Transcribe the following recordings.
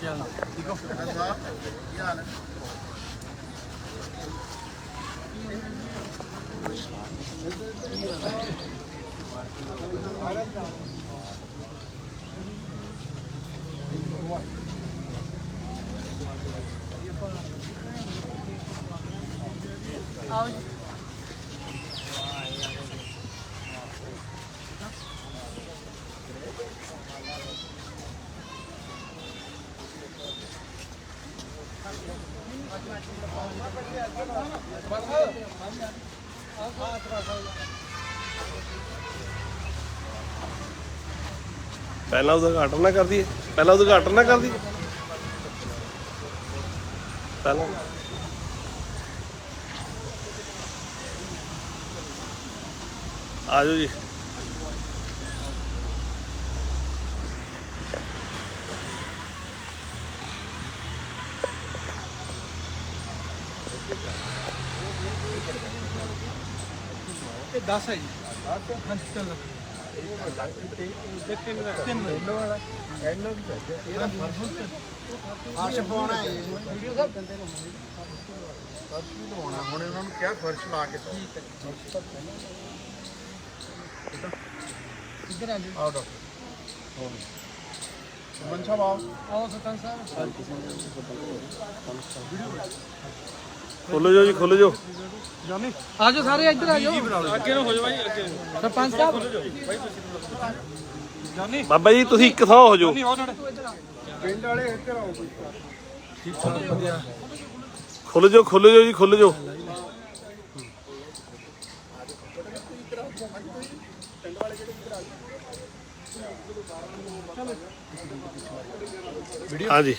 Yeah, you go. ਪਹਿਲਾਂ ਉਦਘਾਟਨ ਨਾ ਕਰਦੀ ਪਹਿਲਾਂ ਉਦਘਾਟਨ ਨਾ ਕਰਦੀ ਪਹਿਲਾਂ। ਆਜੋ ਜੀ। ਇਹ 10 ਹੈ ਜੀ। 10 ਹਾਂਜੀ, ਚੱਲ। ਫਰਸ਼ ਪਾਉਣਾ ਹੈ ਵੀਡੀਓ ਸਾਹਿਬ ਫਰਸ਼ ਵੀ ਲਵਾਉਣਾ ਹੁਣ ਇਹਨਾਂ ਨੂੰ ਕਿਹਾ ਫਰਸ਼ ਲਾ ਕੇ ਠੀਕ ਹੈ ਇੱਧਰ ਆ ਜੀ ਆਓ ਡਾਕਟਰ ਮਨ ਸਾਹਿਬ ਆਓ ਆਓ ਸਰਪੰਚ ਸਾਹਿਬ। ਖੋਲੋ ਜੋ ਜੀ ਖੋਲੋ ਜੋ ਆ ਜਾਓ ਸਾਰੇ ਇੱਧਰ ਆ ਜਾਓ ਅੱਗੇ ਨੂੰ ਹੋ ਜਾਓ ਭਾਈ ਅੱਗੇ ਸਰਪੰਚ ਸਾਹਿਬ। ਜਾਨੀ। ਬਾਬਾ ਜੀ ਤੁਸੀਂ ਇੱਕ ਥਾਂ ਹੋ ਜਾਓ। ਨਹੀਂ ਹੋ ਨੜੇ। ਪਿੰਡ ਵਾਲੇ ਇੱਧਰ ਆਓ ਖੁੱਲ ਜੋ ਖੁੱਲ ਜੋ ਜੀ ਖੁੱਲ ਜੋ ਹਾਂਜੀ।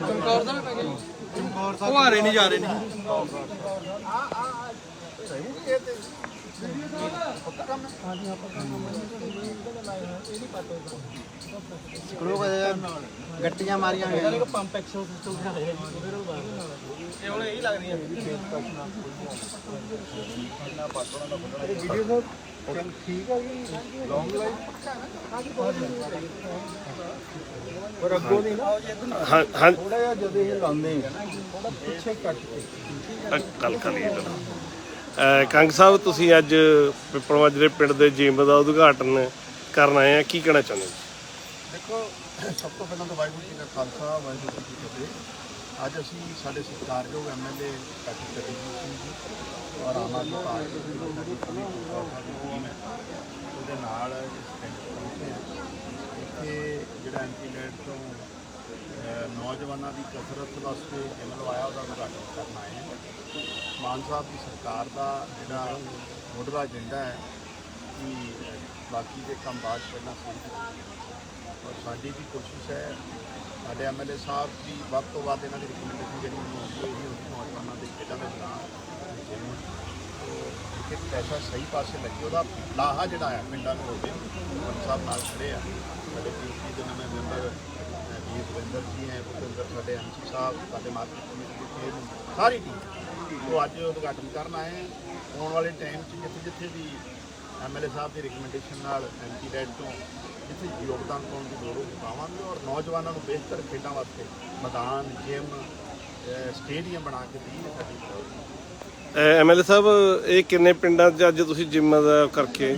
ਚਮਕੌਰ ਦਾ ਵੀ ਪੈ ਗਿਆ ਉਹ ਆ ਰਹੇ ਨਹੀਂ ਜਾ ਰਹੇ ਨਹੀਂ ਗੱਟੀਆਂ ਮਾਰੀਆਂ ਹੋਈਆਂ ਪੰਪ ਐਕਸ਼ਨ ਸਿਸਟਮ ਬਣਾ ਰਹੇ ਇਹ ਹੁਣ ਇਹੀ ਲੱਗ ਰਹੀ ਹੈ ਵੀਡੀਓ ਸਾਹਿਬ ਠੀਕ ਆ ਜੀ ਲੌਂਗ ਲਾਈਫ ਪਰ ਅੱਗੋਂ ਨਹੀਂ ਨਾ ਹਾਂ ਹਾਂ। ਥੋੜਾ ਜਿਹਾ ਜਦੋਂ ਇਹ ਲਾਉਂਦੇ ਆ ਥੋੜਾ ਪਿੱਛੇ ਕੱਟ ਕੇ ਕੱਲ ਕਰੀਏ ਚਲੋ ਕੰਗ ਸਾਹਿਬ, ਤੁਸੀਂ ਅੱਜ ਪਿੱਪਲ ਮਾਜਰੇ ਪਿੰਡ ਦੇ ਜਿਮ ਦਾ ਉਦਘਾਟਨ ਕਰਨ ਆਏ ਆ, ਕੀ ਕਹਿਣਾ ਚਾਹੁੰਦੇ ਹੋ? ਦੇਖੋ, ਸਭ ਤੋਂ ਪਹਿਲਾਂ ਤਾਂ ਵਾਹਿਗੁਰੂ ਜੀ ਦਾ ਖਾਲਸਾ, ਵਾਹਿਗੁਰੂ ਜੀ ਕੀ ਫਤਿਹ। ਅੱਜ ਅਸੀਂ ਸਾਡੇ ਸਤਿਕਾਰਯੋਗ ਐਮਐਲਏ ਡਾਕਟਰ ਕਰਨਜੀਤ ਸਿੰਘ ਜੀ ਔਰ ਆਮ ਆਦਮੀ ਪਾਰਟੀ ਦੀ ਸਾਡੀ ਪੂਰੀ ਟੀਮ ਹੈ। ਉਹਦੇ ਨਾਲ ਇੱਥੇ ਜਿਹੜਾ ਐਮਪੀ ਲੈਡ ਤੋਂ ਨੌਜਵਾਨਾਂ ਦੀ ਕਸਰਤ ਵਾਸਤੇ ਜਿਮ ਲਵਾਇਆ ਉਹਦਾ ਉਦਘਾਟਨ ਕਰਨ ਆਏ ਹਾਂ। ਮਾਨ ਸਾਹਿਬ ਦੀ ਸਰਕਾਰ ਦਾ ਜਿਹੜਾ ਮੁੱਢਲਾ ਏਜੰਡਾ ਹੈ ਕਿ ਬਾਕੀ ਦੇ ਕੰਮ ਬਾਅਦ 'ਚ ਪਹਿਲਾਂ ਸ਼ੁਰੂ ਔਰ ਸਾਡੀ ਵੀ ਕੋਸ਼ਿਸ਼ ਹੈ ਸਾਡੇ ਐਮਐਲਏ ਸਾਹਿਬ ਦੀ ਵੱਧ ਤੋਂ ਵੱਧ ਇਹਨਾਂ ਦੀ ਰਿਕਮੈਂਡੇਸ਼ਨ ਜਿਹੜੀ ਮੈਨੂੰ ਹੈ, ਇਹ ਨੌਜਵਾਨਾਂ ਦੇ ਖੇਡਾਂ ਦੇ ਨਾਲ ਜਿਵੇਂ ਕਿ ਪੈਸਾ ਸਹੀ ਪਾਸੇ ਲੱਗੇ, ਉਹਦਾ ਲਾਹਾ ਜਿਹੜਾ ਆ ਪਿੰਡਾਂ ਨੂੰ ਹੋਵੇ ਮਨ ਸਾਹਿਬ ਨਾਲ ਖੜੇ ਆ। ਸਾਡੇ ਪੀਪੀ ਦੇ ਨਵੇਂ ਮੈਂਬਰ ਵੀਰ ਰਵਿੰਦਰ ਜੀ ਹੈ, ਭੁਪਿੰਦਰ ਸਾਡੇ ਐਮਸੀ ਸਾਹਿਬ, ਸਾਡੇ ਮਾਰਕੀਟ ਕਮੇਟੀ ਦੇ ਚੇਅਰਮੈਨ ਸਾਰੀ ਟੀਮ ਉਹ ਅੱਜ ਉਦਘਾਟਨ ਕਰਨ ਆਏ ਆਉਣ ਵਾਲੇ ਟਾਈਮ 'ਚ ਜਿੱਥੇ ਜਿੱਥੇ ਵੀ ਐਮਐਲਏ ਸਾਹਿਬ ਦੀ ਰਿਕਮੈਂਡੇਸ਼ਨ ਨਾਲ ਐਮਪੀ ਡੈਡ ਤੋਂ ਜਿੱਥੇ ਯੋਗਦਾਨ ਪਾਉਣ ਦੀ ਲੋੜ ਪਾਵਾਂਗੇ ਔਰ ਨੌਜਵਾਨਾਂ ਨੂੰ ਬਿਹਤਰ ਖੇਡਾਂ ਵਾਸਤੇ ਮੈਦਾਨ ਜਿਮ ਸਟੇਡੀਅਮ ਬਣਾ ਕੇ ਦੇਈਏ ਸਾਡੀ। ਐਮਐਲਏ ਸਾਹਿਬ ਇਹ ਕਿੰਨੇ ਪਿੰਡਾਂ 'ਚ ਅੱਜ ਤੁਸੀਂ ਜਿਮ ਦਾ ਕਰਕੇ?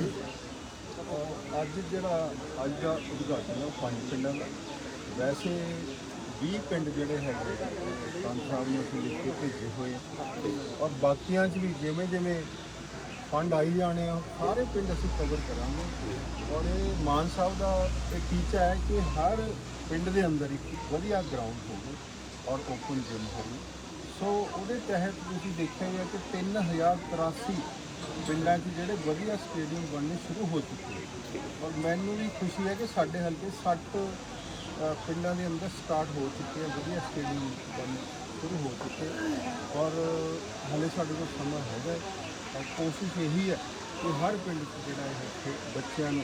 ਅੱਜ ਜਿਹੜਾ ਅੱਜ ਦਾ ਉਦਘਾਟਨ ਹੈ ਉਹ ਪੰਜ ਪਿੰਡਾਂ ਦਾ ਵੈਸੇ 20 ਪਿੰਡ ਜਿਹੜੇ ਹੈਗੇ ਸੰਤ ਸਾਹਿਬ ਨੂੰ ਅਸੀਂ ਲਿਖ ਕੇ ਭੇਜੇ ਹੋਏ। ਔਰ ਬਾਕੀਆਂ 'ਚ ਵੀ ਜਿਵੇਂ ਜਿਵੇਂ ਫੰਡ ਆਈ ਜਾਣੇ ਆ, ਸਾਰੇ ਪਿੰਡ ਅਸੀਂ ਕਵਰ ਕਰਾਂਗੇ। ਔਰ ਇਹ ਮਾਨ ਸਾਹਿਬ ਦਾ ਇਹ ਟੀਚਾ ਹੈ ਕਿ ਹਰ ਪਿੰਡ ਦੇ ਅੰਦਰ ਇੱਕ ਵਧੀਆ ਗਰਾਊਂਡ ਹੋਵੇ ਔਰ ਓਪਨ ਜਿਮ ਹੋਵੇ। ਸੋ ਉਹਦੇ ਤਹਿਤ ਤੁਸੀਂ ਦੇਖਿਆ ਹੀ ਹੈ ਕਿ 3083 ਪਿੰਡਾਂ 'ਚ ਜਿਹੜੇ ਵਧੀਆ ਸਟੇਡੀਅਮ ਬਣਨੇ ਸ਼ੁਰੂ ਹੋ ਚੁੱਕੇ ਨੇ। ਔਰ ਮੈਨੂੰ ਵੀ ਖੁਸ਼ੀ ਹੈ ਕਿ ਸਾਡੇ ਹਲਕੇ 60 ਪਿੰਡਾਂ ਦੇ ਅੰਦਰ ਸਟਾਰਟ ਹੋ ਚੁੱਕੇ ਆ, ਵਧੀਆ ਸਟੇਡੀਅਮ ਬਣ ਸ਼ੁਰੂ ਹੋ ਚੁੱਕੇ ਔਰ, ਹਾਲੇ ਸਾਡੇ ਕੋਲ ਸਮਾਂ ਹੈਗਾ ਔਰ ਕੋਸ਼ਿਸ਼ ਇਹੀ ਹੈ ਕਿ ਹਰ ਪਿੰਡ 'ਚ ਜਿਹੜਾ ਹੈ ਖੇ- ਬੱਚਿਆਂ ਨੂੰ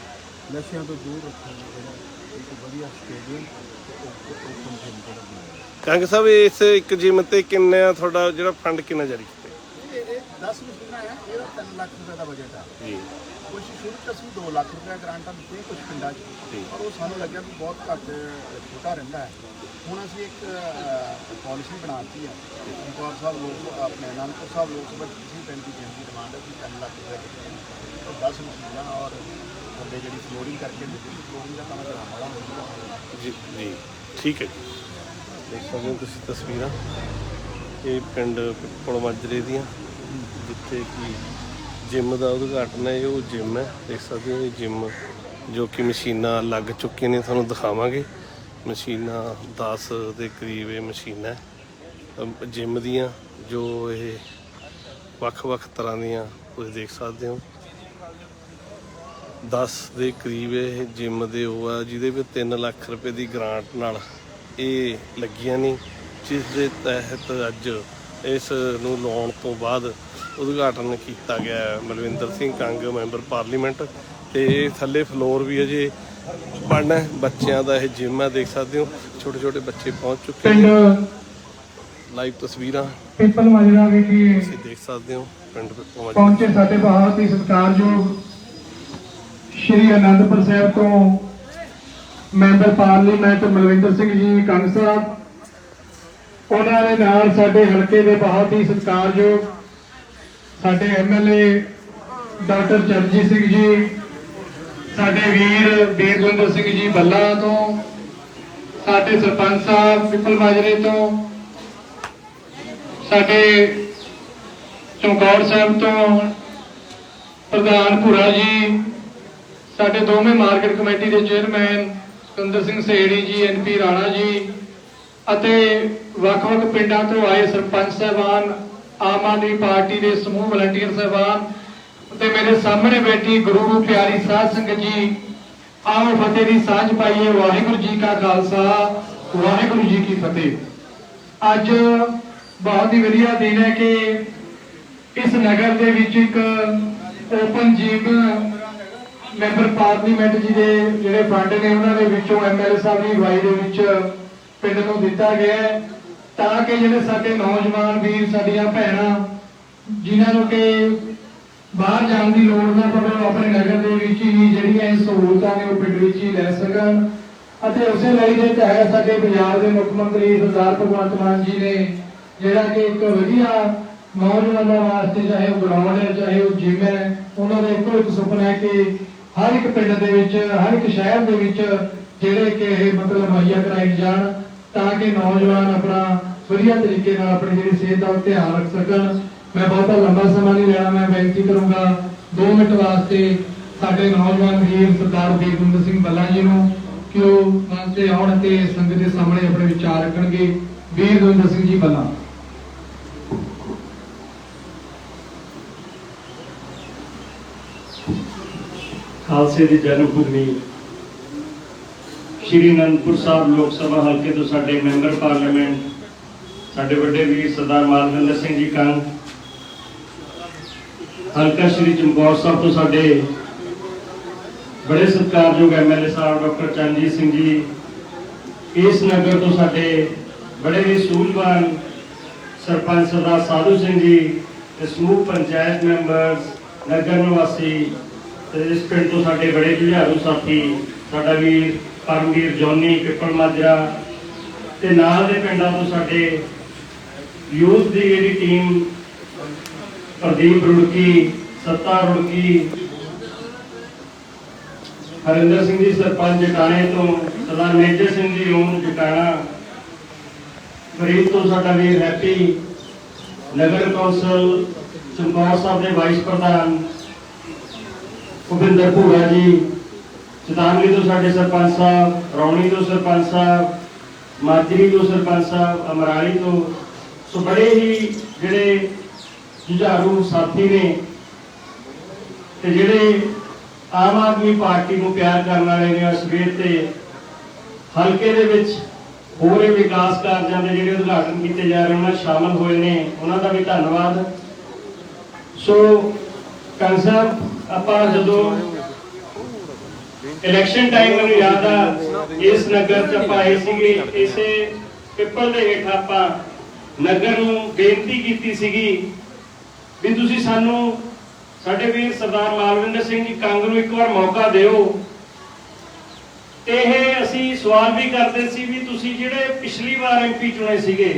ਨਸ਼ਿਆਂ ਤੋਂ ਦੂਰ ਰੱਖਣ ਲਈ ਜਿਹੜਾ ਇੱਕ ਵਧੀਆ ਸਟੇਡੀਅਮ ਤੇ ਓਪਨ ਜਿਮ ਜਿਹੜਾ ਬਣਾਇਆ ਕੰਗ ਸਾਹਿਬ ਇਸ ਇੱਕ ਜਿਮ ਤੇ ਕਿੰਨਾ ਤੁਹਾਡਾ ਜਿਹੜਾ ਫੰਡ ਕਿੰਨਾ ਜਾਰੀ ਕੀਤਾ? ਇਹ ਇਹ 10 ਮਸ਼ੀਨਾਂ ਹੈ? ਇਹਦਾ 3 ਲੱਖ ਰੁਪਏ ਦਾ ਬਜਟ ਹੈ ਜੀ। ਕੁਝ ਸ਼ੁਰੂ ਤੋਂ ਅਸੀਂ 2 ਲੱਖ ਰੁਪਏ ਗ੍ਰਾਂਟਾਂ ਦਿੱਤੀਆਂ ਕੁਝ ਪਿੰਡਾਂ 'ਚ। ਪਰ ਉਹ ਸਾਨੂੰ ਲੱਗਿਆ ਵੀ ਬਹੁਤ ਘੱਟ ਛੋਟਾ ਰਹਿੰਦਾ ਹੈ। ਹੁਣ ਅਸੀਂ ਇੱਕ ਪਾਲਿਸੀ ਬਣਾਤੀ ਹੈ ਚਮਕੌਰ ਸਾਹਿਬ ਲੋਕ ਆਪਣੇ ਅਨੰਦਪੁਰ ਸਾਹਿਬ ਲੋਕ ਸਭਾ ਕਿਸੇ ਪਿੰਡ ਦੀ ਜਿੰਦੀ ਡਿਮਾਂਡ ਹੈ ਕਿ 3 ਲੱਖ ਰੁਪਏ ਦਿੱਤੇ 10 ਮਸ਼ੀਨਾਂ ਔਰ ਥੱਲੇ ਜਿਹੜੀ ਫਲੋਰਿੰਗ ਕਰਕੇ ਦਿੱਤੀ ਫਲੋਰਿੰਗ ਦਾ ਕੰਮ ਕਰਾਉਣ ਵਾਲਾ ਹੋਊਗਾ ਜੀ ਜੀ ਠੀਕ ਹੈ ਜੀ। ਦੇਖ ਸਕਦੇ ਹੋ ਤੁਸੀਂ ਤਸਵੀਰਾਂ ਇਹ ਪਿੰਡ ਪਿੱਪਲ ਮਾਜਰੇ ਦੀਆਂ, ਜਿੱਥੇ ਕਿ ਜਿਮ ਦਾ ਉਦਘਾਟਨ ਹੈ, ਇਹ ਉਹ ਜਿਮ ਹੈ। ਦੇਖ ਸਕਦੇ ਹੋ ਇਹ ਜਿਮ ਜੋ ਕਿ ਮਸ਼ੀਨਾਂ ਲੱਗ ਚੁੱਕੀਆਂ ਨੇ, ਤੁਹਾਨੂੰ ਦਿਖਾਵਾਂਗੇ। ਮਸ਼ੀਨਾਂ 10 ਦੇ ਕਰੀਬ ਇਹ ਮਸ਼ੀਨਾਂ ਜਿਮ ਦੀਆਂ ਜੋ ਇਹ ਵੱਖ-ਵੱਖ ਤਰ੍ਹਾਂ ਦੀਆਂ ਤੁਸੀਂ ਦੇਖ ਸਕਦੇ ਹੋ। 10 ਦੇ ਕਰੀਬ ਇਹ ਜਿਮ ਦੇ ਉਹ ਆ, ਜਿਹਦੇ ਵਿੱਚ 3 ਲੱਖ ਰੁਪਏ ਦੀ ਗ੍ਰਾਂਟ ਨਾਲ ਇਹ ਲੱਗੀਆਂ ਨੇ, ਜਿਸ ਦੇ ਤਹਿਤ ਅੱਜ ਇਸ ਨੂੰ ਲਾਉਣ ਤੋਂ ਬਾਅਦ ਉਦਘਾਟਨ ਕੀਤਾ ਗਿਆ ਮਲਵਿੰਦਰ ਸਿੰਘ ਕੰਗ, ਮੈਂਬਰ ਪਾਰਲੀਮੈਂਟ, ਤੇ ਥੱਲੇ ਫਲੋਰ ਵੀ ਅਜੇ ਹੈ। ਬੱਚਿਆਂ ਦਾ ਇਹ ਜਿਮ ਹੈ ਦੇਖ ਸਕਦੇ ਹੋ। ਛੋਟੇ ਛੋਟੇ ਬੱਚੇ ਪਹੁੰਚ ਚੁੱਕੇ ਨੇ। ਪਿੰਡ ਲਾਈਵ ਤਸਵੀਰਾਂ ਪਿੰਪਲ ਮਾਜਰਾ ਵਿਖੇ ਤੁਸੀਂ ਦੇਖ ਸਕਦੇ ਹੋ। ਪਿੰਡ ਪਹੁੰਚੇ ਸਾਡੇ ਬਹੁਤ ਹੀ ਸਤਿਕਾਰਯੋਗ ਸ਼੍ਰੀ ਅਨੰਦਪੁਰ ਸਾਹਿਬ ਤੋਂ ਮੈਂਬਰ ਪਾਰਲੀਮੈਂਟ ਮਲਵਿੰਦਰ ਸਿੰਘ ਜੀ ਕੰਗ ਸਾਹਿਬ। ਉਹਨਾਂ ਦੇ ਨਾਲ ਸਾਡੇ ਹਲਕੇ ਦੇ ਬਹੁਤ ਹੀ ਸਤਿਕਾਰਯੋਗ ਸਾਡੇ ਐਮਐਲਏ ਡਾਕਟਰ ਚਰਨਜੀਤ ਸਿੰਘ ਜੀ ਸਾਡੇ ਵੀਰ ਬੀਰਗੁੰਦਰ ਸਿੰਘ ਜੀ ਬੱਲਾ ਤੋਂ, ਸਾਡੇ ਸਰਪੰਚ ਸਾਹਿਬ ਪਿੱਪਲ ਮਾਜਰੇ ਤੋਂ, ਸਾਡੇ ਚਮਕੌਰ ਸਾਹਿਬ ਤੋਂ, ਪ੍ਰਧਾਨ ਭੂਰਾ ਜੀ, ਸਾਡੇ ਦੋਵੇਂ ਮਾਰਕੀਟ ਕਮੇਟੀ ਦੇ ਚੇਅਰਮੈਨ ਸੁੰਦਰ ਸਿੰਘ ਸੇੜੀ ਜੀ ਐਨਪੀ ਰਾਣਾ ਜੀ ਅਤੇ ਵੱਖ-ਵੱਖ ਪਿੰਡਾਂ ਤੋਂ ਆਏ ਸਰਪੰਚ ਸਾਹਿਬਾਨ, ਆਮ ਆਦਮੀ ਪਾਰਟੀ ਦੇ ਸਮੂਹ ਵਲੰਟੀਅਰ ਸਾਹਿਬਾਨ ਅਤੇ ਮੇਰੇ ਸਾਹਮਣੇ ਬੈਠੀ ਗੁਰੂ ਨੂੰ ਪਿਆਰੀ ਸਾਧ ਸੰਗਤ ਜੀ, ਆਓ ਫਤਿਹ ਦੀ ਸਾਂਝ ਪਾਈਏ। ਵਾਹਿਗੁਰੂ ਜੀ ਕਾ ਖਾਲਸਾ, ਵਾਹਿਗੁਰੂ ਜੀ ਕੀ ਫਤਿਹ। ਅੱਜ ਬਹੁਤ ਹੀ ਵਧੀਆ ਦਿਨ ਹੈ ਕਿ ਇਸ ਨਗਰ ਦੇ ਵਿੱਚ ਇੱਕ ਓਪਨ ਜਿਮ ਮੈਂਬਰ ਪਾਰਲੀਮੈਂਟ ਜੀ ਦੇ ਜਿਹੜੇ ਫੰਡ ਨੇ, ਉਹਨਾਂ ਦੇ ਵਿੱਚੋਂ ਐਮਐਲਏ ਸਾਹਿਬ ਦੀ ਅਗਵਾਈ ਦੇ ਵਿੱਚ ਪਿੰਡ ਨੂੰ ਦਿੱਤਾ ਗਿਆ ਹੈ ਤਾਂ ਕਿ ਜਿਹੜੇ ਸਾਡੇ ਨੌਜਵਾਨ ਵੀਰ, ਸਾਡੀਆਂ ਭੈਣਾਂ, ਜਿਨ੍ਹਾਂ ਨੂੰ ਕਿ ਬਾਹਰ ਜਾਣ ਦੀ ਲੋੜ ਨਾ ਪਵੇ, ਉਹ ਆਪਣੇ ਨਗਰ ਦੇ ਵਿੱਚ ਹੀ ਜਿਹੜੀਆਂ ਇਹ ਸਹੂਲਤਾਂ ਨੇ ਉਹ ਪਿੰਡ ਵਿੱਚ ਹੀ ਲੈ ਸਕਣ। ਅਤੇ ਉਸੇ ਲਈ ਦੇ ਤਹਿਤ ਸਾਡੇ ਪੰਜਾਬ ਦੇ ਮੁੱਖ ਮੰਤਰੀ ਸਰਦਾਰ ਭਗਵੰਤ ਮਾਨ ਜੀ ਨੇ ਜਿਹੜਾ ਕਿ ਇੱਕ ਵਧੀਆ ਨੌਜਵਾਨਾਂ ਵਾਸਤੇ ਚਾਹੇ ਉਹ ਗਰਾਊਂਡ ਹੈ, ਚਾਹੇ ਉਹ ਜਿਮ ਹੈ, ਉਹਨਾਂ ਦਾ ਇੱਕੋ ਇੱਕ ਸੁਪਨਾ ਹੈ ਕਿ ਹਰ ਇੱਕ ਪਿੰਡ ਦੇ ਵਿੱਚ, ਹਰ ਇੱਕ ਸ਼ਹਿਰ ਦੇ ਵਿੱਚ ਜਿਹੜੇ ਕਿ ਇਹ ਮਤਲਬ ਮੁਹੱਈਆ ਕਰਾਏ ਜਾਣ ਤਾਂ ਕਿ ਨੌਜਵਾਨ ਆਪਣਾ ਵਧੀਆ ਤਰੀਕੇ ਨਾਲ ਆਪਣੀ ਜਿਹੜੀ ਸਿਹਤ ਦਾ ਧਿਆਨ ਰੱਖ ਸਕਣ। ਮੈਂ ਬਹੁਤਾ ਲੰਬਾ ਸਮਾਂ ਨਹੀਂ ਲੈਣਾ, ਮੈਂ ਬੇਨਤੀ ਕਰੂੰਗਾ 2 ਮਿੰਟ ਵਾਸਤੇ ਸਾਡੇ ਨੌਜਵਾਨ ਵੀਰ ਸਰਦਾਰ ਬੀਰਗੁੰਦਰ ਸਿੰਘ ਬੱਲਾ ਜੀ ਨੂੰ ਕਿ ਉਹ ਮੰਚ ਤੇ ਆਉਣ ਤੇ ਸੰਗਤ ਦੇ ਸਾਹਮਣੇ ਆਪਣੇ ਵਿਚਾਰ ਰੱਖਣਗੇ। ਬੀਰਗੁੰਦਰ ਸਿੰਘ ਜੀ ਬੱਲਾ। ਖਾਲਸੇ ਦੀ ਜਨਮ ਭੂਮੀ। ਸ਼੍ਰੀ ਅਨੰਦਪੁਰ ਸਾਹਿਬ ਲੋਕ ਸਭਾ ਹਲਕੇ ਤੋਂ ਸਾਡੇ ਮੈਂਬਰ ਪਾਰਲੀਮੈਂਟ, ਸਾਡੇ ਵੱਡੇ ਵੀਰ ਸਰਦਾਰ ਮਾਲਵਿੰਦਰ ਸਿੰਘ ਜੀ ਕੰਗ ਹਲਕਾ ਸ਼੍ਰੀ ਚਮਕੌਰ ਸਾਹਿਬ ਤੋਂ ਸਾਡੇ ਬੜੇ ਸਤਿਕਾਰਯੋਗ ਐਮਐਲਏ ਸਾਹਿਬ ਡਾਕਟਰ ਚਰਨਜੀਤ ਸਿੰਘ ਜੀ, ਇਸ ਨਗਰ ਤੋਂ ਸਾਡੇ ਬੜੇ ਹੀ ਸੂਝਵਾਨ ਸਰਪੰਚ ਸਰਦਾਰ ਸਾਧੂ ਸਿੰਘ ਜੀ ਤੇ ਸਮੂਹ ਪੰਚਾਇਤ ਮੈਂਬਰਸ, ਨਗਰ ਨਿਵਾਸੀ ਤੇ ਇਸ ਪਿੰਡ ਤੋਂ ਸਾਡੇ ਬੜੇ ਜੁਝਾਰੂ ਸਾਥੀ, ਸਾਡਾ ਵੀਰ ਪਰਮਵੀਰ ਜੋਨੀ, ਪਿੱਪਲ ਮਾਜਰਾ ਤੇ ਨਾਲ ਦੇ ਪਿੰਡਾਂ ਤੋਂ ਸਾਡੇ ਯੂਥ ਦੀ ਜਿਹੜੀ ਟੀਮ ਪ੍ਰਦੀਪ ਰੁੜਕੀ, ਸੱਤਾ ਰੁੜਕੀ। ਹਰਿੰਦਰ ਸਿੰਘ ਜੀ ਸਰਪੰਚ ਜਟਾਣੇ ਤੋਂ ਸਰਦਾਰ ਮੇਜਰ ਸਿੰਘ ਜੀ ਓਮ ਜਟਾਣਾ। ਫਰੀਦ ਤੋਂ ਸਾਡਾ ਵੀਰ ਹੈਪੀ, ਨਗਰ ਕੌਂਸਲ ਚਮਕੌਰ ਸਾਹਿਬ ਦੇ ਵਾਈਸ ਪ੍ਰਧਾਨ। ਭੁਪਿੰਦਰ ਭੂਰਾ ਜੀ ਚਤਾਨਵੀ ਤੋਂ ਸਾਡੇ ਸਰਪੰਚ ਸਾਹਿਬ, ਰੌਣੀ ਤੋਂ ਸਰਪੰਚ ਸਾਹਿਬ, ਮਾਜਰੀ ਤੋਂ ਸਰਪੰਚ ਸਾਹਿਬ, ਅਮਰਾਲੀ ਤੋਂ। ਸੋ ਬੜੇ ਹੀ ਜਿਹੜੇ ਜੁਝਾਰੂ ਸਾਥੀ ਨੇ ਤੇ ਜਿਹੜੇ ਆਮ ਆਦਮੀ ਪਾਰਟੀ ਨੂੰ ਪਿਆਰ ਕਰਨ ਵਾਲੇ ਨੇ ਉਸ ਵੇਰ ਤੇ ਹਲਕੇ ਦੇ ਵਿੱਚ ਹੋਰ ਇਹ ਵਿਕਾਸ ਕਾਰਜਾਂ ਦੇ ਜਿਹੜੇ ਉਦਘਾਟਨ ਕੀਤੇ ਜਾ ਰਹੇ ਉਹਨਾਂ ਸ਼ਾਮਲ ਹੋਏ ਨੇ, ਉਹਨਾਂ ਦਾ ਵੀ ਧੰਨਵਾਦ। ਸੋ ਕੰਗ ਆਪਾਂ ਜਦੋਂ ਇਲੈਕਸ਼ਨ ਟਾਈਮ ਮੈਨੂੰ ਯਾਦ ਆ, ਇਸ ਨਗਰ ਚ ਆਪਾਂ ਆਏ ਸੀਗੇ, ਇਸੇ ਪਿੱਪਲ ਦੇ ਹੇਠ ਆਪਾਂ ਨਗਰ ਨੂੰ ਬੇਨਤੀ ਕੀਤੀ ਸੀਗੀ ਵੀ ਤੁਸੀਂ ਸਾਨੂੰ, ਸਾਡੇ ਵੀਰ ਸਰਦਾਰ ਮਾਲਵਿੰਦਰ ਸਿੰਘ ਜੀ ਕੰਗ ਨੂੰ ਇੱਕ ਵਾਰ ਮੌਕਾ ਦਿਓ। ਤੇ ਇਹ ਅਸੀਂ ਸਵਾਲ ਵੀ ਕਰਦੇ ਸੀ ਵੀ ਤੁਸੀਂ ਜਿਹੜੇ ਪਿਛਲੀ ਵਾਰ ਐਮਪੀ ਚੁਣੇ ਸੀਗੇ,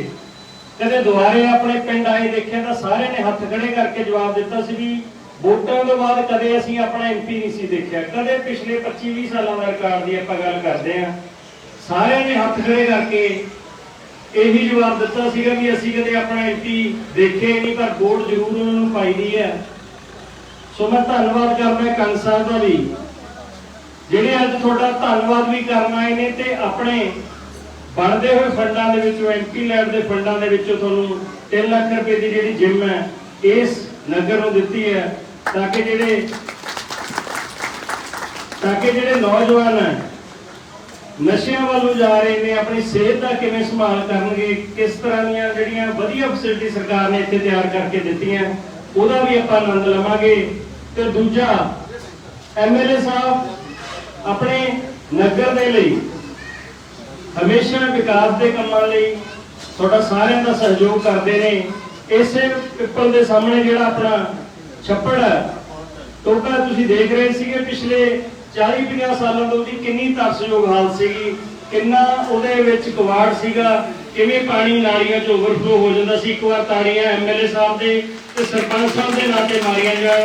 ਕਦੇ ਦੁਬਾਰੇ ਆਪਣੇ ਪਿੰਡ ਆਏ ਦੇਖਿਆ ਤਾਂ ਸਾਰਿਆਂ ਨੇ ਹੱਥ ਖੜੇ ਕਰਕੇ ਜਵਾਬ ਦਿੱਤਾ ਸੀ ਵੀ ਵੋਟਾਂ ਤੋਂ ਬਾਅਦ ਕਦੇ ਅਸੀਂ ਆਪਣਾ ਐਮਪੀ ਨਹੀਂ ਸੀ ਦੇਖਿਆ। ਕਦੇ ਪਿਛਲੇ 25 20 ਸਾਲਾਂ ਦਾ ਰਿਕਾਰਡ ਦੀ ਆਪਾਂ ਗੱਲ ਕਰਦੇ ਆਂ ਸਾਰਿਆਂ ਨੇ ਹੱਥ ਖੜੇ ਕਰਕੇ ਇਹੀ ਜਵਾਬ ਦਿੱਤਾ ਸੀਗਾ ਵੀ ਅਸੀਂ ਕਦੇ ਆਪਣਾ ਐਮਪੀ ਦੇਖੇ ਨਹੀਂ, ਪਰ ਵੋਟ ਜ਼ਰੂਰ ਉਹਨਾਂ ਨੂੰ ਪਾਈ ਦੀ ਹੈ। ਸੋ ਮੈਂ ਧੰਨਵਾਦ ਕਰਦਾ ਕੰਗ ਸਾਹਿਬ ਦਾ ਵੀ। ਜਿਹੜੇ ਅੱਜ ਤੁਹਾਡਾ ਧੰਨਵਾਦ ਵੀ ਕਰਨ ਆਏ ਨੇ ਤੇ ਆਪਣੇ ਬਣਦੇ ਹੋਏ ਫੰਡਾਂ ਦੇ ਵਿੱਚੋਂ, ਐਮਪੀ ਲੈਬ ਦੇ ਫੰਡਾਂ ਦੇ ਵਿੱਚੋਂ ਤੁਹਾਨੂੰ 3 ਲੱਖ ਰੁਪਏ ਦੀ ਜਿਹੜੀ ਜਿਮ ਹੈ, ਇਸ ਨਗਰ ਨੂੰ ਦਿੱਤੀ ਹੈ ਤਾਂ ਕਿ ਜਿਹੜੇ ਤਾਂ ਕਿ ਜਿਹੜੇ ਨੌਜਵਾਨ ਹੈ ਨਸ਼ਿਆਂ ਵੱਲੋਂ ਜਾ ਰਹੇ ਨੇ, ਆਪਣੀ ਸਿਹਤ ਦਾ ਕਿਵੇਂ ਸੰਭਾਲ ਕਰਨਗੇ, ਕਿਸ ਤਰ੍ਹਾਂ ਦੀਆਂ ਜਿਹੜੀਆਂ ਵਧੀਆ ਫੈਸਿਲਿਟੀ ਸਰਕਾਰ ਨੇ ਇੱਥੇ ਤਿਆਰ ਕਰਕੇ ਦਿੱਤੀਆਂ, ਉਹਦਾ ਵੀ ਆਪਾਂ ਆਨੰਦ ਲਵਾਂਗੇ। ਤੇ ਦੂਜਾ ਐਮਐਲਏ ਸਾਹਿਬ ਆਪਣੇ ਨਗਰ ਦੇ ਲਈ ਹਮੇਸ਼ਾ ਵਿਕਾਸ ਦੇ ਕੰਮਾਂ ਲਈ ਤੁਹਾਡਾ ਸਾਰਿਆਂ ਦਾ ਸਹਿਯੋਗ ਕਰਦੇ ਨੇ। ਇਸੇ ਪਿੱਪਲ ਦੇ ਸਾਹਮਣੇ ਜਿਹੜਾ ਆਪਣਾ ਛੱਪੜ ਹੈ, ਟੋਕਾ ਤੁਸੀਂ ਦੇਖ ਰਹੇ ਸੀਗੇ ਪਿਛਲੇ 40 50 ਸਾਲਾਂ ਤੋਂ ਉਹਦੀ ਕਿੰਨੀ ਤਰਸਯੋਗ ਹਾਲਤ ਸੀਗੀ, ਕਿੰਨਾ ਉਹਦੇ ਵਿੱਚ ਕਵਾੜ ਸੀਗਾ, ਕਿਵੇਂ ਪਾਣੀ ਨਾਲੀਆਂ 'ਚ ਓਵਰਫਲੋ ਹੋ ਜਾਂਦਾ ਸੀ। ਇੱਕ ਵਾਰ ਤਾੜੀਆਂ ਐਮਐਲਏ ਸਾਹਿਬ ਦੇ ਤੇ ਸਰਪੰਚ ਸਾਹਿਬ ਦੇ ਨਾਂ ਤੇ ਮਾਰੀਆਂ ਜਾ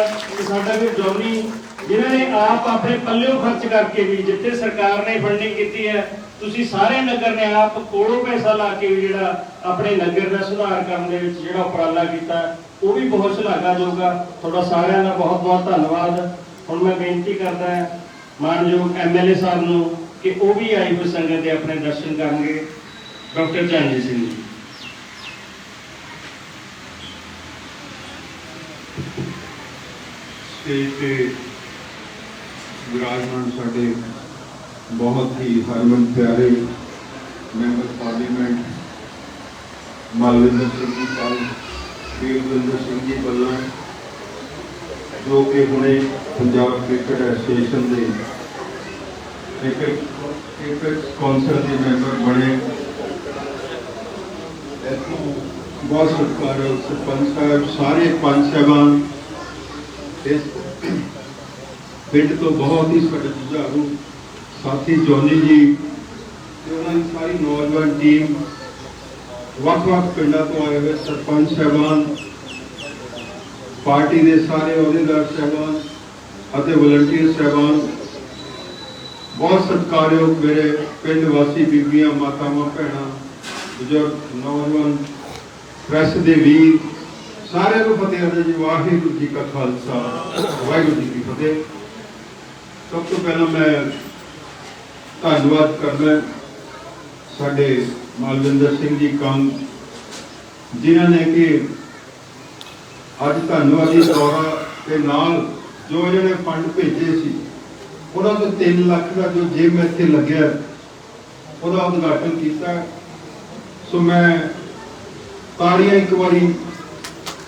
ਸਾਡਾ ਵੀ ਜੌਨੀ, ਜਿਨ੍ਹਾਂ ਨੇ ਆਪ ਆਪਣੇ ਪੱਲਿਓਂ ਖਰਚ ਕਰਕੇ ਵੀ ਜਿੱਥੇ ਸਰਕਾਰ ਨੇ ਫੰਡਿੰਗ ਕੀਤੀ ਹੈ, ਤੁਸੀਂ ਸਾਰੇ ਨਗਰ ਨੇ ਆਪ ਕੋਲੋਂ ਪੈਸਾ ਲਾ ਕੇ ਵੀ ਜਿਹੜਾ ਆਪਣੇ ਨਗਰ ਦਾ ਸੁਧਾਰ ਕਰਨ ਦੇ ਵਿੱਚ ਜਿਹੜਾ ਉਪਰਾਲਾ ਕੀਤਾ, ਉਹ ਵੀ ਬਹੁਤ ਸ਼ਲਾਘਾਯੋਗ ਆ। ਤੁਹਾਡਾ ਸਾਰਿਆਂ ਦਾ ਬਹੁਤ ਬਹੁਤ ਧੰਨਵਾਦ। ਹੁਣ ਮੈਂ ਬੇਨਤੀ ਕਰਦਾ ਹਾਂ ਮਾਨਯੋਗ ਐਮਐਲਏ ਸਾਹਿਬ ਨੂੰ ਕਿ ਉਹ ਵੀ ਆਈ ਹੋਈ ਸੰਗਤ ਦੇ ਆਪਣੇ ਦਰਸ਼ਨ ਕਰਨਗੇ। ਡਾਕਟਰ ਚੰਜੀ ਸਿੰਘ ਜੀ। ਸਟੇਜ ਤੇ ਵਿਰਾਜਮਾਨ ਸਾਡੇ ਬਹੁਤ ਹੀ ਹਰਮਨ ਪਿਆਰੇ ਮੈਂਬਰ ਪਾਰਲੀਮੈਂਟ ਮਾਲਵਿੰਦਰ ਸਿੰਘ ਜੀ ਪਾਲ ਵੀਰਵਿੰਦਰ ਸਿੰਘ ਜੀ ਬੱਲਾ ਜੋ ਕਿ ਹੁਣੇ ਪੰਜਾਬ ਕ੍ਰਿਕਟ ਐਸੋਸੀਏਸ਼ਨ ਦੇ ਕ੍ਰਿਕਟ ਕ੍ਰਿਕਟ ਕੌਂਸਲ ਦੇ ਮੈਂਬਰ ਬਣੇ। ਇੱਥੋਂ ਬਹੁਤ ਸਤਿਕਾਰਯੋਗ ਸਰਪੰਚ ਸਾਹਿਬ, ਸਾਰੇ ਪੰਚ ਸਾਹਿਬਾਨ ਇਸ ਪਿੰਡ ਤੋਂ ਬਹੁਤ ਹੀ ਸਾਡੇ ਜੁਝਾਰੂ ਸਾਥੀ ਜੋਨੀ ਜੀ ਤੇ ਉਹਨਾਂ ਦੀ ਸਾਰੀ ਨੌਜਵਾਨ ਟੀਮ ਵੱਖ-ਵੱਖ ਪਿੰਡਾਂ ਤੋਂ ਆਏ ਹੋਏ ਸਰਪੰਚ ਸਾਹਿਬਾਨ, ਪਾਰਟੀ ਦੇ ਸਾਰੇ ਅਹੁਦੇਦਾਰ ਸਾਹਿਬਾਨ ਅਤੇ ਵਲੰਟੀਅਰ ਸਾਹਿਬਾਨ, ਬਹੁਤ ਸਤਿਕਾਰਯੋਗ ਮੇਰੇ ਪਿੰਡ ਵਾਸੀ ਬੀਬੀਆਂ, ਮਾਤਾਵਾਂ, ਭੈਣਾਂ, ਬਜ਼ੁਰਗ, ਨੌਜਵਾਨ, ਪ੍ਰੈਸ ਦੇ ਵੀਰ, ਸਾਰਿਆਂ ਨੂੰ ਫਤਿਹ ਅਦਾ ਜੀ, ਵਾਹਿਗੁਰੂ ਜੀ ਕਾ ਖਾਲਸਾ, ਵਾਹਿਗੁਰੂ ਜੀ ਕੀ ਫਤਿਹ। ਸਭ ਤੋਂ ਪਹਿਲਾਂ ਮੈਂ ਧੰਨਵਾਦ ਕਰਦਾ ਸਾਡੇ ਮਾਲਵਿੰਦਰ ਸਿੰਘ ਜੀ ਕੰਮ, ਜਿਨ੍ਹਾਂ ਨੇ ਕਿ ਅੱਜ ਧੰਨਵਾਦੀ ਦੌਰਾ ਦੇ ਨਾਲ ਜੋ ਇਹਨਾਂ ਨੇ ਫੰਡ ਭੇਜੇ ਸੀ, ਉਹਨਾਂ ਤੋਂ 3 ਲੱਖ ਦਾ ਜੋ ਜੇਬ ਇੱਥੇ ਲੱਗਿਆ, ਉਹਦਾ ਉਦਘਾਟਨ ਕੀਤਾ। ਸੋ ਮੈਂ ਤਾੜੀਆਂ ਇੱਕ ਵਾਰੀ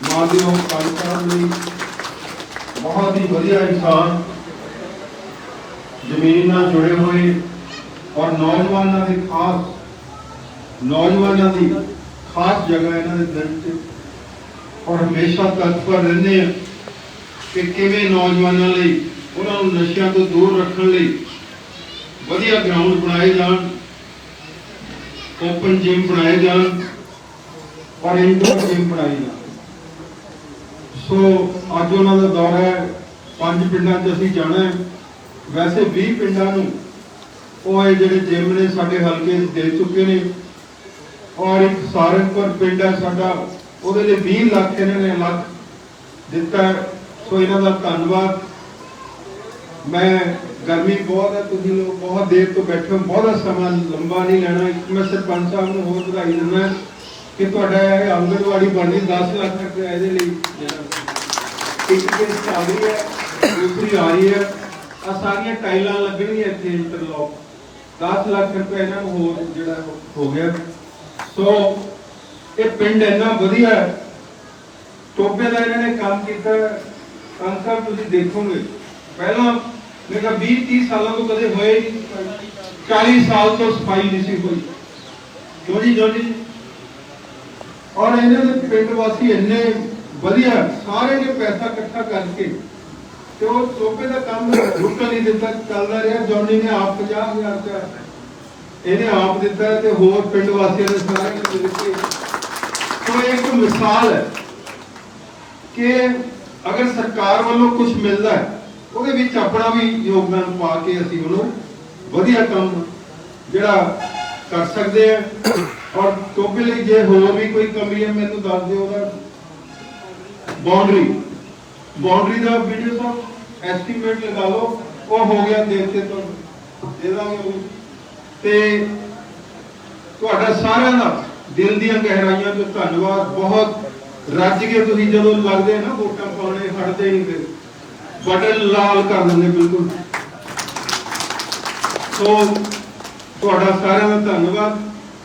ਮਾਰਦੇ ਹੋ ਕੰਮ ਕਰਨ ਲਈ ਬਹੁਤ ਹੀ ਵਧੀਆ ਇਨਸਾਨ, ਜ਼ਮੀਨ ਨਾਲ ਜੁੜੇ ਹੋਏ ਔਰ ਨੌਜਵਾਨਾਂ ਦੇ ਖਾਸ, ਨੌਜਵਾਨਾਂ ਦੀ ਖਾਸ ਜਗ੍ਹਾ ਇਹਨਾਂ ਦੇ ਦਿਲ 'ਚ ਔਰ ਹਮੇਸ਼ਾ ਤਤਪਰ ਰਹਿੰਦੇ ਆ। ਕਿ ਕਿਵੇਂ ਨੌਜਵਾਨਾਂ ਲਈ, ਉਹਨਾਂ ਨੂੰ ਨਸ਼ਿਆਂ ਤੋਂ ਦੂਰ ਰੱਖਣ ਲਈ ਵਧੀਆ ਗਰਾਊਂਡ ਬਣਾਏ ਜਾਣ ਓਪਨ ਜਿਮ ਬਣਾਏ ਜਾਣ ਔਰ ਇੰਡੋਰ ਜਿਮ ਬਣਾਈ ਜਾਣ। ਸੋ ਅੱਜ ਉਹਨਾਂ ਦਾ ਦੌਰਾ ਹੈ, ਪੰਜ ਪਿੰਡਾਂ 'ਚ ਅਸੀਂ ਜਾਣਾ ਹੈ। ਵੈਸੇ 20 ਪਿੰਡਾਂ ਨੂੰ ਉਹ ਇਹ ਜਿਹੜੇ ਜਿਮ ਨੇ ਸਾਡੇ ਹਲਕੇ ਦੇ ਚੁੱਕੇ ਨੇ। ਔਰ ਇੱਕ ਸਾਰੰਗਪੁਰ ਪਿੰਡ ਹੈ ਸਾਡਾ, ਉਹਦੇ ਲਈ 20 ਲੱਖ ਇਹਨਾਂ ਨੇ ਲੱਖ ਦਿੱਤਾ ਸੋ ਇਹਨਾਂ ਦਾ ਧੰਨਵਾਦ। ਮੈਂ ਗਰਮੀ ਬਹੁਤ ਹੈ, ਤੁਸੀਂ ਲੋਕ ਬਹੁਤ ਦੇਰ ਤੋਂ ਬੈਠੇ ਹੋ, ਬਹੁਤਾ ਸਮਾਂ ਲੰਬਾ ਨਹੀਂ ਲੈਣਾ। ਮੈਂ ਸਰਪੰਚ ਸਾਹਿਬ ਨੂੰ ਹੋਰ ਵਧਾਈ ਦਿੰਦਾ ਕਿ ਤੁਹਾਡਾ ਇਹ ਆਂਗਣਵਾੜੀ ਬਣਨੀ 10 ਲੱਖ ਰੁਪਏ ਇਹਦੇ ਲਈ। ਇੱਕ ਕਿਸ਼ਤ ਆ ਰਹੀ ਹੈ, ਦੂਸਰੀ ਆ ਰਹੀ ਹੈ। ਆ ਸਾਰੀਆਂ ਟਾਈਲਾਂ ਲੱਗਣੀਆਂ ਇੱਥੇ ਇੰਟਰਲੌਕ। 10 ਲੱਖ ਰੁਪਏ ਇਹਨਾਂ ਨੂੰ ਹੋਰ ਜਿਹੜਾ ਹੋ ਗਿਆ। ਸੋ ਇਹ ਪਿੰਡ ਇੰਨਾ ਵਧੀਆ ਹੈ। ਟੋਬੇ ਦਾ ਇਹਨਾਂ ਨੇ ਕੰਮ ਕੀਤਾ ਕੰਨ ਤੁਸੀਂ ਦੇਖੋਗੇ। ਪਹਿਲਾਂ ਮੈਂ 20 30 ਸਾਲਾਂ ਤੋਂ ਕਦੇ ਹੋਏ ਨਹੀਂ। 40 ਸਾਲ ਤੋਂ ਸਫ਼ਾਈ ਨਹੀਂ ਸੀ ਹੋਈ। ਕਿਉਂ ਜੀ ਜੋਨੀ ਜੀ। ਔਰ ਇਹਨਾਂ ਦੇ ਪਿੰਡ ਵਾਸੀ ਇੰਨੇ ਵਧੀਆ, ਸਾਰੇ ਨੇ ਪੈਸਾ ਇਕੱਠਾ ਕਰਕੇ ਤੇ ਉਹ ਟੋਬੇ ਦਾ ਕੰਮ ਰੁਕਣ ਨਹੀਂ ਦਿੱਤਾ, ਚੱਲਦਾ ਰਿਹਾ। ਜੋਨੀ ਨੇ ਆਪ 50000 ਰੁਪਇਆ ਇਹਨੇ ਆਪ ਦਿੱਤਾ ਤੇ ਹੋਰ ਪਿੰਡ ਵਾਸੀਆਂ ਨੇ ਸਾਰਿਆਂ ਨੇ ਮਿਲ ਕੇ ਸੋ ਇੱਕ ਮਿਸਾਲ ਹੈ ਕਿ ਅਗਰ ਸਰਕਾਰ ਵੱਲੋਂ ਕੁਝ ਮਿਲਦਾ ਹੈ, ਉਹਦੇ ਵਿੱਚ ਆਪਣਾ ਵੀ ਯੋਗਦਾਨ ਪਾ ਕੇ ਅਸੀਂ ਉਹਨੂੰ ਵਧੀਆ ਕੰਮ ਜਿਹੜਾ ਕਰ ਸਕਦੇ ਆ ਔਰ ਟੋਪੇ ਲਈ ਜੇ ਹੋਰ ਵੀ ਕੋਈ ਕਮੀ ਹੈ, ਮੈਨੂੰ ਦੱਸ ਦਿਓ ਉਹਦਾ ਬਾਉਂਡਰੀ ਬਾਉਂਡਰੀ ਦਾ ਵੀਡੀਓ ਸਾਹਿਬ ਐਸਟੀਮੇਟ ਲਗਾ ਲਓ, ਉਹ ਹੋ ਗਿਆ ਦੇਵਤੇ ਤੋਂ ਦੇ ਦਾਂਗੇ ਤੇ ਤੁਹਾਡਾ ਸਾਰਿਆਂ ਦਾ ਦਿਲ ਦੀਆਂ ਗਹਿਰਾਈਆਂ ਤੋਂ ਧੰਨਵਾਦ। ਬਹੁਤ ਰੱਜ ਕੇ ਤੁਸੀਂ ਜਦੋਂ ਲੱਗਦੇ ਨਾ ਵੋਟਾਂ ਪਾਉਣੇ, ਹਟਦੇ ਨਹੀਂ ਫਿਰ। ਬਟਨ ਲਾਲ ਕਰ ਦਿੰਦੇ, ਬਿਲਕੁਲ। ਸੋ, ਤੁਹਾਡਾ ਸਾਰਿਆਂ ਦਾ ਧੰਨਵਾਦ।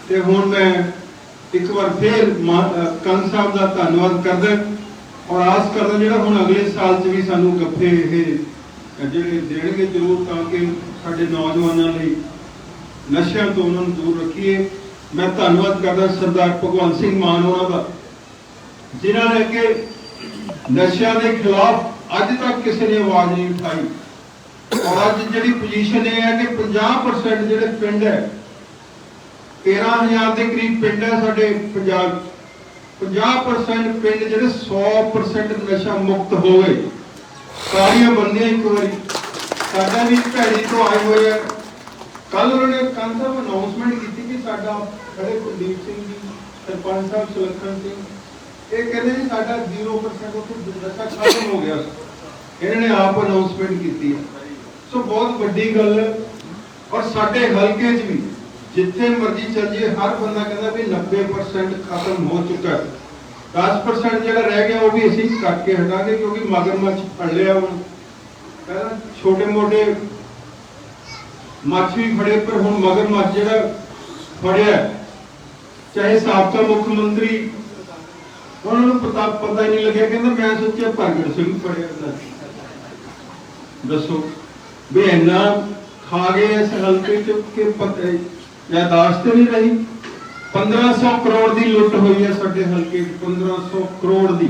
ਤੇ ਹੁਣ ਮੈਂ ਇੱਕ ਵਾਰ ਫੇਰ ਕੰਨ ਸਾਹਿਬ ਦਾ ਧੰਨਵਾਦ ਕਰਦਾ। ਔਰ ਆਸ ਕਰਦਾ ਜਿਹੜਾ ਹੁਣ ਅਗਲੇ ਸਾਲ 'ਚ ਵੀ ਸਾਨੂੰ ਗੱਫੇ ਇਹ ਜਿਹੜੇ ਦੇਣਗੇ ਜ਼ਰੂਰ ਤਾਂ ਕਿ ਸਾਡੇ ਨੌਜਵਾਨਾਂ ਲਈ ਨਸ਼ਿਆਂ ਤੋਂ ਉਹਨਾਂ ਨੂੰ ਦੂਰ ਰੱਖੀਏ। ਮੈਂ ਧੰਨਵਾਦ ਕਰਦਾ ਸਰਦਾਰ ਭਗਵੰਤ ਸਿੰਘ ਮਾਨ ਉਹਨਾਂ ਦਾ। ਜਿਨ੍ਹਾਂ ਨੇ ਕਿ ਨਸ਼ਿਆਂ ਦੇ ਖਿਲਾਫ ਅੱਜ ਤੱਕ ਕਿਸੇ ਨੇ ਆਵਾਜ਼ ਨਹੀਂ ਉਠਾਈ। ਔਰ ਅੱਜ ਜਿਹੜੀ ਪੋਜੀਸ਼ਨ ਇਹ ਹੈ ਕਿ 50% ਜਿਹੜੇ ਪਿੰਡ ਹੈ 13000 ਦੇ ਕਰੀਬ ਪਿੰਡ ਹੈ ਸਾਡੇ ਪੰਜਾਬ 50% ਪਿੰਡ ਜਿਹੜੇ 100% ਨਸ਼ਾ ਮੁਕਤ ਹੋ ਗਏ। ਸਾਰੀਆਂ ਬੰਦੀਆਂ ਇੱਕ ਵਾਰੀ। ਸਾਡਾ ਵੀ ਭੈੜੀ ਤੋਂ ਆਏ ਹੋਏ ਆ ਕੱਲ ਉਹਨਾਂ ਨੇ ਕੰਨ ਸਾਹਿਬ ਅਨਾਉਂਸਮੈਂਟ ਕੀਤੀ ਕਿ ਸਾਡਾ ਖੜੇ ਕੁਲਦੀਪ ਸਿੰਘ ਜੀ, ਸਰਪੰਚ ਸਾਹਿਬ ਸੁਲੱਖਣ ਸਿੰਘ ਇਹ ਕਹਿੰਦੇ ਜੀ ਸਾਡਾ 0% ਉੱਥੇ ਨਸ਼ਾ ਖਤਮ ਹੋ ਗਿਆ। ਇਹਨਾਂ ਨੇ ਆਪ ਅਨਾਉਂਸਮੈਂਟ ਕੀਤੀ ਹੈ। ਸੋ ਬਹੁਤ ਵੱਡੀ ਗੱਲ ਔਰ ਸਾਡੇ ਹਲਕੇ 'ਚ ਵੀ, ਜਿੱਥੇ ਮਰਜ਼ੀ ਚੱਲ ਜਾਈਏ ਹਰ ਬੰਦਾ ਕਹਿੰਦਾ ਵੀ 90% ਖਤਮ ਹੋ ਚੁੱਕਾ ਹੈ। 10% ਜਿਹੜਾ ਰਹਿ ਗਿਆ, ਉਹ ਵੀ ਅਸੀਂ ਕੱਟ ਕੇ ਹਟਾਂਗੇ, ਕਿਉਂਕਿ ਮਗਰਮੱਛ ਫੜ ਲਿਆ ਹੁਣ। ਪਹਿਲਾਂ ਛੋਟੇ ਮੋਟੇ ਮੱਛ ਵੀ ਫੜੇ, ਪਰ ਹੁਣ ਮਗਰਮੱਛ ਜਿਹੜਾ ਫੜਿਆ ਚਾਹੇ ਸਾਬਕਾ ਮੁੱਖ ਮੰਤਰੀ ਉਹਨਾਂ ਨੂੰ ਪਤਾ ਪਤਾ ਹੀ ਨਹੀਂ ਲੱਗਿਆ, ਕਹਿੰਦਾ ਮੈਂ ਸੋਚਿਆ ਭਗਤ ਸਿੰਘ ਫੜਿਆ ਹੁੰਦਾ ਦੱਸੋ ਵੀ ਇੰਨਾ ਖਾ ਗਏ ਇਸ ਹਲਕੇ ਚ ਕਿ ਪਤਾ ਯਾਦਾਸ਼ਤ ਨਹੀਂ ਰਹੀ? 1500 ਕਰੋੜ ਦੀ ਲੁੱਟ ਹੋਈ ਹੈ ਸਾਡੇ ਹਲਕੇ 'ਚ 1500 ਕਰੋੜ ਦੀ।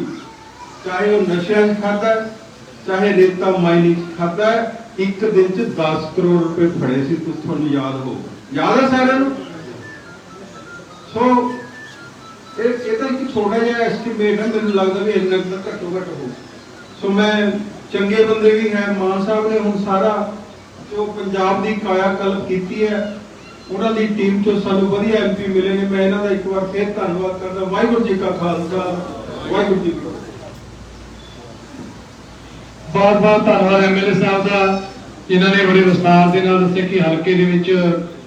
ਚਾਹੇ ਉਹ ਨਸ਼ਿਆਂ 'ਚ ਖਾਦਾ ਚਾਹੇ ਰੇਤਾ ਮਾਈਨਿੰਗ 'ਚ ਖਾਦਾ ਇੱਕ ਦਿਨ 'ਚ 10 ਕਰੋੜ ਰੁਪਏ ਫੜੇ ਸੀ ਤੁਸੀਂ ਤੁਹਾਨੂੰ ਯਾਦ ਹੋ ਯਾਦ ਹੈ ਸਾਰਿਆਂ ਨੂੰ? ਸੋ ਇਹ ਜਿਹਾ ਐਸਟੀਮੇਟ ਹੈ ਮੈਨੂੰ ਲੱਗਦਾ ਵੀ ਇੰਨਾ ਕੁ ਘੱਟੋ ਘੱਟ ਹੋ ਸੋ ਮੈਂ ਚੰਗੇ ਬੰਦੇ ਵੀ ਹੈ, ਮਾਨ ਸਾਹਿਬ ਨੇ ਹੁਣ ਸਾਰਾ ਜੋ ਪੰਜਾਬ ਦੀ ਕਾਇਆ ਕਲਪ ਕੀਤੀ ਹੈ, ਉਹਨਾਂ ਦੀ ਟੀਮ ਚੋਂ ਸਾਨੂੰ ਵਧੀਆ ਐਮਪੀ ਮਿਲੇ ਨੇ। ਮੈਂ ਇਹਨਾਂ ਦਾ ਇੱਕ ਵਾਰ ਫੇਰ ਧੰਨਵਾਦ ਕਰਦਾ। ਵਾਹਿਗੁਰੂ ਜੀ ਕਾ ਖਾਲਸਾ, ਵਾਹਿਗੁਰੂ ਜੀ ਕੀ ਬਹੁਤ ਬਹੁਤ ਧੰਨਵਾਦ ਐਮਐਲਏ ਸਾਹਿਬ ਦਾ, ਜਿਨ੍ਹਾਂ ਨੇ ਬੜੇ ਵਿਸਤਾਰ ਦੇ ਨਾਲ ਦੱਸਿਆ ਕਿ ਹਲਕੇ ਦੇ ਵਿੱਚ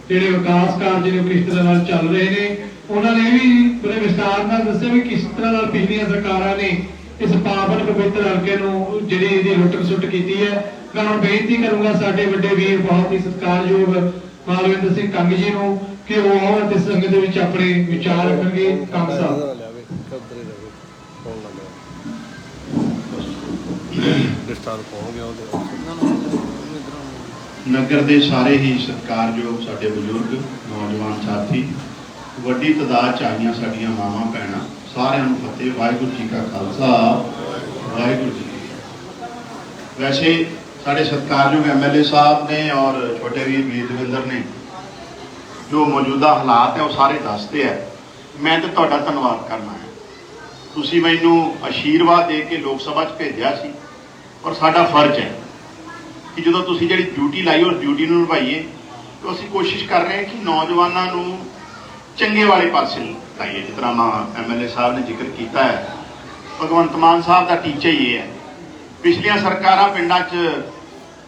ਜਿਹੜੇ ਵਿਕਾਸ ਕਾਰਜ ਨੇ ਕਿਸ ਤਰ੍ਹਾਂ ਨਾਲ ਚੱਲ ਰਹੇ ਨੇ। ਉਹਨਾਂ ਨੇ ਵੀ ਬੜੇ ਵਿਸਤਾਰ ਨਾਲ ਦੱਸਿਆ ਵੀ ਕਿਸ ਤਰ੍ਹਾਂ ਨਾਲ ਪਿਛਲੀਆਂ ਸਰਕਾਰਾਂ ਨੇ ਇਸ ਪਾਵਨ ਪਵਿੱਤਰ ਹਲਕੇ ਨੂੰ ਜਿਹੜੀ ਇਹਦੀ ਲੁੱਟ ਖਸੁੱਟ ਕੀਤੀ ਹੈ। ਮੈਂ ਹੁਣ ਬੇਨਤੀ ਕਰੂੰਗਾ ਸਾਡੇ ਵੱਡੇ ਵੀਰ ਬਹੁਤ ਹੀ ਸਤਿਕਾਰਯੋਗ ਮਾਲਵਿੰਦਰ ਸਿੰਘ ਕੰਗ ਜੀ ਨੂੰ ਕਿ ਉਹ ਆਉਣ ਤੇ ਸੰਗਤ ਦੇ ਵਿੱਚ ਆਪਣੇ ਵਿਚਾਰ ਰੱਖਣਗੇ। ਕੰਗ ਸਾਹਿਬ। ਨਗਰ ਦੇ ਸਾਰੇ ਹੀ ਸਤਿਕਾਰਯੋਗ ਸਾਡੇ ਬਜ਼ੁਰਗ, ਨੌਜਵਾਨ ਸਾਥੀ ਵੱਡੀ ਤਦਾਦ ਚ ਆਈਆਂ ਸਾਡੀਆਂ ਮਾਵਾਂ, ਭੈਣਾਂ, ਸਾਰਿਆਂ ਨੂੰ ਫਤਿਹ, ਵਾਹਿਗੁਰੂ ਜੀ ਕਾ ਖਾਲਸਾ, ਵਾਹਿਗੁਰੂ ਜੀ ਵੈਸੇ ਸਾਡੇ ਸਤਿਕਾਰਯੋਗ ਐਮਐਲਏ ਸਾਹਿਬ ਨੇ ਔਰ ਛੋਟੇ ਵੀਰ ਵੀਰ ਦਵਿੰਦਰ ਨੇ ਜੋ ਮੌਜੂਦਾ ਹਾਲਾਤ ਹੈ ਉਹ ਸਾਰੇ ਦੱਸਦੇ ਆ। ਮੈਂ ਤੇ ਤੁਹਾਡਾ ਧੰਨਵਾਦ ਕਰਨਾ ਹੈ। ਤੁਸੀਂ ਮੈਨੂੰ ਆਸ਼ੀਰਵਾਦ ਦੇ ਕੇ ਲੋਕ ਸਭਾ 'ਚ ਭੇਜਿਆ ਸੀ ਔਰ ਸਾਡਾ ਫਰਜ਼ ਹੈ ਕਿ ਜਦੋਂ ਤੁਸੀਂ ਜਿਹੜੀ ਡਿਊਟੀ ਲਾਈ ਔਰ ਡਿਊਟੀ ਨੂੰ ਨਿਭਾਈਏ, ਤਾਂ ਅਸੀਂ ਕੋਸ਼ਿਸ਼ ਕਰ ਰਹੇ ਹਾਂ ਕਿ ਨੌਜਵਾਨਾਂ ਨੂੰ ਚੰਗੇ ਵਾਲੇ ਪਾਸੇ ਲਾਈਏ। ਜਿਸ ਤਰ੍ਹਾਂ ਮਾ ਐਮਐਲਏ ਸਾਹਿਬ ਨੇ ਜ਼ਿਕਰ ਕੀਤਾ ਹੈ। ਭਗਵੰਤ ਮਾਨ ਸਾਹਿਬ ਦਾ ਟੀਚਾ ਹੀ ਇਹ ਹੈ। ਪਿਛਲੀਆਂ ਸਰਕਾਰਾਂ ਪਿੰਡਾਂ 'ਚ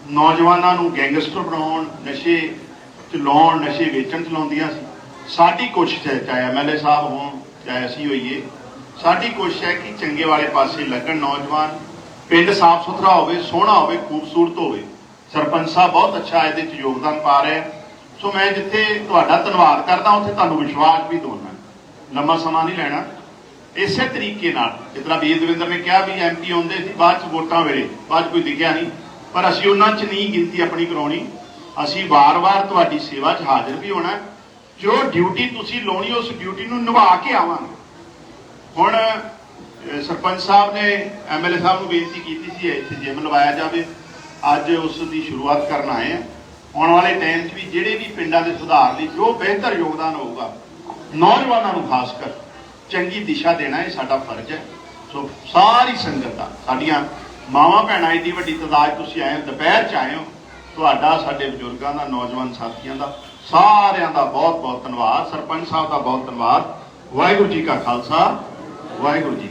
ਨੌਜਵਾਨਾਂ ਨੂੰ ਗੈਂਗਸਟਰ ਬਣਾਉਣ, ਨਸ਼ੇ ਚਲਾਉਣ ਨਸ਼ੇ ਵੇਚਣ ਚਲਾਉਂਦੀਆਂ ਸੀ। ਸਾਡੀ ਕੋਸ਼ਿਸ਼ ਹੈ, ਚਾਹੇ ਐਮਐਲਏ ਸਾਹਿਬ ਹੋਣ, ਚਾਹੇ ਅਸੀਂ ਹੋਈਏ, ਸਾਡੀ ਕੋਸ਼ਿਸ਼ ਹੈ ਕਿ ਚੰਗੇ ਵਾਲੇ ਪਾਸੇ ਲੱਗਣ ਨੌਜਵਾਨ। ਪਿੰਡ ਸਾਫ਼ ਸੁਥਰਾ ਹੋਵੇ, ਸੋਹਣਾ ਹੋਵੇ, ਖੂਬਸੂਰਤ ਹੋਵੇ। ਸਰਪੰਚ ਸਾਹਿਬ ਬਹੁਤ ਅੱਛਾ ਇਹਦੇ ਚ ਯੋਗਦਾਨ ਪਾ ਰਹੇ ਸੋ ਮੈਂ ਜਿੱਥੇ ਤੁਹਾਡਾ ਧੰਨਵਾਦ ਕਰਦਾ, ਉੱਥੇ ਤੁਹਾਨੂੰ ਵਿਸ਼ਵਾਸ ਵੀ ਦਵਾਉਣਾ ਲੰਮਾ ਸਮਾਂ ਨਹੀਂ ਲੈਣਾ। ਇਸੇ ਤਰੀਕੇ ਨਾਲ, ਜਿਸ ਵੀਰ ਦਵਿੰਦਰ ਨੇ ਕਿਹਾ ਵੀ ਐਮਪੀ ਆਉਂਦੇ ਸੀ, ਬਾਅਦ ਚ ਵੋਟਾਂ ਵੇਲੇ, ਬਾਅਦ 'ਚ ਕੋਈ ਦਿਖਿਆ ਨਹੀਂ। ਪਰ ਅਸੀਂ ਉਹਨਾਂ 'ਚ ਨਹੀਂ ਗਿਣਤੀ ਆਪਣੀ ਕਰਾਉਣੀ। ਅਸੀਂ ਵਾਰ-ਵਾਰ ਤੁਹਾਡੀ ਸੇਵਾ 'ਚ ਹਾਜ਼ਰ ਵੀ ਹੋਣਾ। ਜੋ ਡਿਊਟੀ ਤੁਸੀਂ ਲਾਉਣੀ, ਉਸ ਡਿਊਟੀ ਨੂੰ ਨਿਭਾ ਕੇ ਆਵਾਂਗੇ। ਹੁਣ ਸਰਪੰਚ ਸਾਹਿਬ ਨੇ ਐਮਐਲਏ ਸਾਹਿਬ ਨੂੰ ਬੇਨਤੀ ਕੀਤੀ ਸੀ, ਇੱਥੇ ਜਿਮ ਲਵਾਇਆ ਜਾਵੇ। ਅੱਜ ਉਸ ਦੀ ਸ਼ੁਰੂਆਤ ਕਰਨ ਆਏ ਆ। ਆਉਣ ਵਾਲੇ ਟਾਈਮ 'ਚ ਵੀ ਜਿਹੜੇ ਵੀ ਪਿੰਡਾਂ ਦੇ ਸੁਧਾਰ ਲਈ ਜੋ ਬਿਹਤਰ ਯੋਗਦਾਨ ਹੋਊਗਾ, ਨੌਜਵਾਨਾਂ ਨੂੰ ਖਾਸ ਕਰ ਚੰਗੀ ਦਿਸ਼ਾ ਦੇਣਾ ਇਹ ਸਾਡਾ ਫਰਜ਼ ਹੈ। ਸੋ ਸਾਰੀ ਸੰਗਤ ਦਾ, ਸਾਡੀਆਂ ਮਾਵਾਂ ਭੈਣਾਂ ਏਡੀ ਵੱਡੀ ਤਾਦਾਦ ਤੁਸੀਂ ਆਏ ਹੋ, ਦੁਪਹਿਰ 'ਚ ਆਏ ਹੋ, ਤੁਹਾਡਾ, ਸਾਡੇ ਬਜ਼ੁਰਗਾਂ ਦਾ, ਨੌਜਵਾਨ ਸਾਥੀਆਂ ਦਾ, ਸਾਰਿਆਂ ਦਾ ਬਹੁਤ ਬਹੁਤ ਧੰਨਵਾਦ, ਸਰਪੰਚ ਸਾਹਿਬ ਦਾ ਬਹੁਤ ਧੰਨਵਾਦ, ਵਾਹਿਗੁਰੂ ਜੀ ਕਾ ਖਾਲਸਾ, ਵਾਹਿਗੁਰੂ ਜੀ